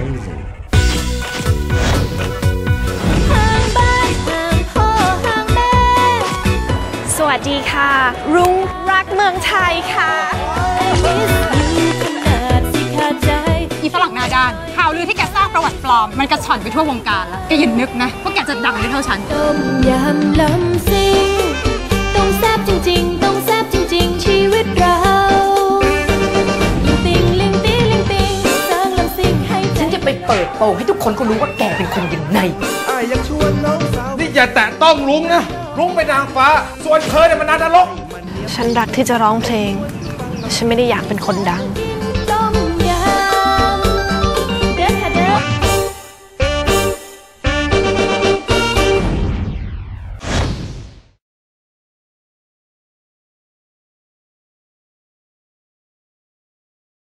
ไม่รู้สวัสดีค่ะ รุ้งรักเมืองไทยค่ะอีฝรั่งนาดานข่าวลือที่แกสร้างประวัติปลอม มันกระชอนไปทั่ววงการแล้ว แกยินนึกนะพวกแกจะดังได้เท่าฉัน เปิดโปงให้ทุกคนเขารู้ว่าแกเป็นคนยังไงนี่อย่าแตะต้องลุงนะลุงเป็นนางฟ้า ส่วนเธอเนี่ยมันนางนรก ฉันรักที่จะร้องเพลง ฉันไม่ได้อยากเป็นคนดังด